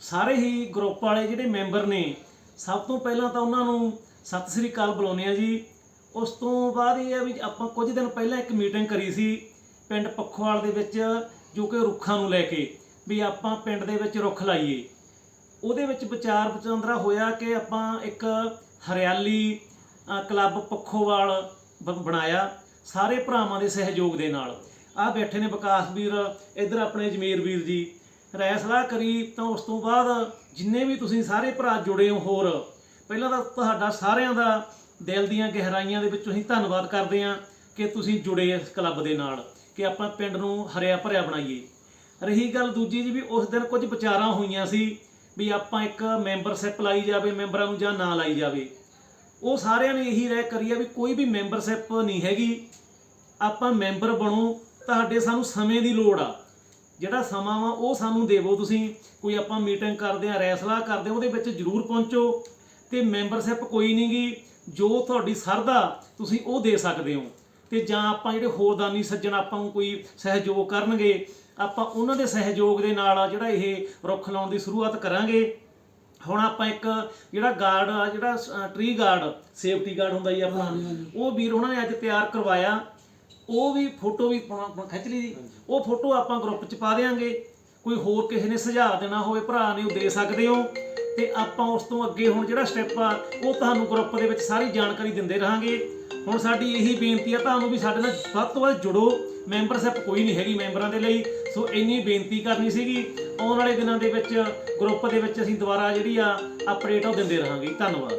ਸਾਰੇ ਹੀ ਗਰੁੱਪ ਵਾਲੇ ਜਿਹੜੇ ਮੈਂਬਰ ਨੇ, ਸਭ ਤੋਂ ਪਹਿਲਾਂ ਤਾਂ ਉਹਨਾਂ ਨੂੰ ਸਤਿ ਸ੍ਰੀ ਅਕਾਲ ਬੁਲਾਉਂਦੇ ਆ ਜੀ। ਉਸ ਤੋਂ ਬਾਅਦ ਇਹ ਹੈ ਵੀ ਆਪਾਂ ਕੁਝ ਦਿਨ ਪਹਿਲਾਂ ਇੱਕ ਮੀਟਿੰਗ ਕਰੀ ਸੀ ਪਿੰਡ ਪੱਖੋਵਾਲ ਦੇ ਵਿੱਚ, ਜੋ ਕਿ ਰੁੱਖਾਂ ਨੂੰ ਲੈ ਕੇ, ਵੀ ਆਪਾਂ ਪਿੰਡ ਦੇ ਵਿੱਚ ਰੁੱਖ ਲਾਈਏ। ਉਹਦੇ ਵਿੱਚ ਵਿਚਾਰ ਵਟਾਂਦਰਾ ਹੋਇਆ ਕਿ ਆਪਾਂ ਇੱਕ ਹਰਿਆਲੀ ਕਲੱਬ ਪੱਖੋਵਾਲ ਬ- ਬਣਾਇਆ, ਸਾਰੇ ਭਰਾਵਾਂ ਦੇ ਸਹਿਯੋਗ ਦੇ ਨਾਲ। ਆ ਬੈਠੇ ਨੇ ਵਿਕਾਸ ਵੀਰ ਇੱਧਰ ਆਪਣੇ ਜਮੀਰ ਵੀਰ ਜੀ। ਰਾਏ ਸਲਾਹ ਕਰੀ ਤਾਂ ਉਸ ਤੋਂ ਬਾਅਦ ਜਿੰਨੇ ਵੀ ਤੁਸੀਂ ਸਾਰੇ ਭਰਾ ਜੁੜੇ ਹੋ ਹੋਰ, ਪਹਿਲਾਂ ਤਾਂ ਤੁਹਾਡਾ ਸਾਰਿਆਂ ਦਾ ਦਿਲ ਦੀਆਂ ਗਹਿਰਾਈਆਂ ਦੇ ਵਿੱਚੋਂ ਅਸੀਂ ਧੰਨਵਾਦ ਕਰਦੇ ਹਾਂ ਕਿ ਤੁਸੀਂ ਜੁੜੇ ਇਸ ਕਲੱਬ ਦੇ ਨਾਲ, ਕਿ ਆਪਾਂ ਪਿੰਡ ਨੂੰ ਹਰਿਆ ਭਰਿਆ ਬਣਾਈਏ। ਰਹੀ ਗੱਲ ਦੂਜੀ ਜੀ ਵੀ ਉਸ ਦਿਨ ਕੁਝ ਵਿਚਾਰਾਂ ਹੋਈਆਂ ਸੀ ਵੀ ਆਪਾਂ ਇੱਕ ਮੈਂਬਰਸ਼ਿਪ ਲਾਈ ਜਾਵੇ, ਮੈਂਬਰਾਂ ਨੂੰ ਜਾਂ ਨਾ ਲਾਈ ਜਾਵੇ। ਉਹ ਸਾਰਿਆਂ ਨੇ ਇਹੀ ਰਾਏ ਕਰੀ ਆ ਵੀ ਕੋਈ ਵੀ ਮੈਂਬਰਸ਼ਿਪ ਨਹੀਂ ਹੈਗੀ। ਆਪਾਂ ਮੈਂਬਰ ਬਣੋ, ਤੁਹਾਡੇ ਸਾਨੂੰ ਸਮੇਂ ਦੀ ਲੋੜ ਆ। ਜਿਹੜਾ ਸਮਾਂ ਵਾ ਉਹ ਸਾਨੂੰ ਦੇਵੋ ਤੁਸੀਂ। ਕੋਈ ਆਪਾਂ ਮੀਟਿੰਗ ਕਰਦੇ ਆ ਰੈਸਲਾ ਕਰਦੇ ਆ, ਉਹਦੇ ਵਿੱਚ ਜਰੂਰ ਪਹੁੰਚੋ। ਤੇ ਮੈਂਬਰਸ਼ਿਪ ਕੋਈ ਨਹੀਂਗੀ ਜੋ ਤੁਹਾਡੀ ਸਰਦਾ ਤੁਸੀਂ ਉਹ ਦੇ ਸਕਦੇ ਹੋ। ਤੇ ਜਾਂ ਆਪਾਂ ਜਿਹੜੇ ਹੋਰ ਦਾਨੀ ਸੱਜਣ ਆਪਾਂ ਨੂੰ ਕੋਈ ਸਹਿਯੋਗ ਕਰਨਗੇ ਆਪਾਂ ਉਹਨਾਂ ਦੇ ਸਹਿਯੋਗ ਦੇ ਨਾਲ ਜਿਹੜਾ ਇਹ ਰੁੱਖ ਲਾਉਣ ਦੀ ਸ਼ੁਰੂਆਤ ਕਰਾਂਗੇ। ਹੁਣ ਆਪਾਂ ਇੱਕ ਜਿਹੜਾ ਗਾਰਡ ਆ ਜਿਹੜਾ ਟਰੀ ਗਾਰਡ ਸੇਫਟੀ ਗਾਰਡ ਹੁੰਦਾ ਜੀ ਆਪਣਾ ਉਹ ਵੀਰ ਉਹਨਾਂ ਨੇ ਅੱਜ ਤਿਆਰ ਕਰਵਾਇਆ। ਉਹ ਵੀ ਫੋਟੋ ਵੀ ਪਾ- ਪਾ- ਖਿੱਚ ਲਈ ਜੀ ਉਹ ਫੋਟੋ ਆਪਾਂ ਗਰੁੱਪ 'ਚ ਪਾ ਦੇਾਂਗੇ ਕੋਈ ਹੋਰ ਕਿਸੇ ਨੇ ਸੁਝਾਅ ਦੇਣਾ ਹੋਵੇ ਭਰਾ ਨੇ ਉਹ ਦੇ ਸਕਦੇ ਹੋ। ਤੇ ਆਪਾਂ ਉਸ ਤੋਂ ਅੱਗੇ ਹੁਣ ਜਿਹੜਾ ਸਟੈਪ ਆ ਉਹ ਤੁਹਾਨੂੰ ਗਰੁੱਪ ਦੇ ਵਿੱਚ ਸਾਰੀ ਜਾਣਕਾਰੀ ਦਿੰਦੇ ਰਹਾਂਗੇ। ਹੁਣ ਸਾਡੀ ਇਹੀ ਬੇਨਤੀ ਆ ਤੁਹਾਨੂੰ ਵੀ ਸਾਡੇ ਨਾਲ ਵੱਧ ਤੋਂ ਵੱਧ ਜੁੜੋ। ਮੈਂਬਰਸ਼ਿਪ ਕੋਈ ਨਹੀਂ ਹੈਗੀ ਮੈਂਬਰਾਂ ਦੇ ਲਈ। ਸੋ ਇੰਨੀ ਬੇਨਤੀ ਕਰਨੀ ਸੀਗੀ। ਆਉਣ ਵਾਲੇ ਦਿਨਾਂ ਦੇ ਵਿੱਚ ਗਰੁੱਪ ਦੇ ਵਿੱਚ ਅਸੀਂ ਦੁਬਾਰਾ ਜਿਹੜੀ ਆ ਅਪਡੇਟ ਉਹ ਦਿੰਦੇ ਰਹਾਂਗੇ। ਧੰਨਵਾਦ।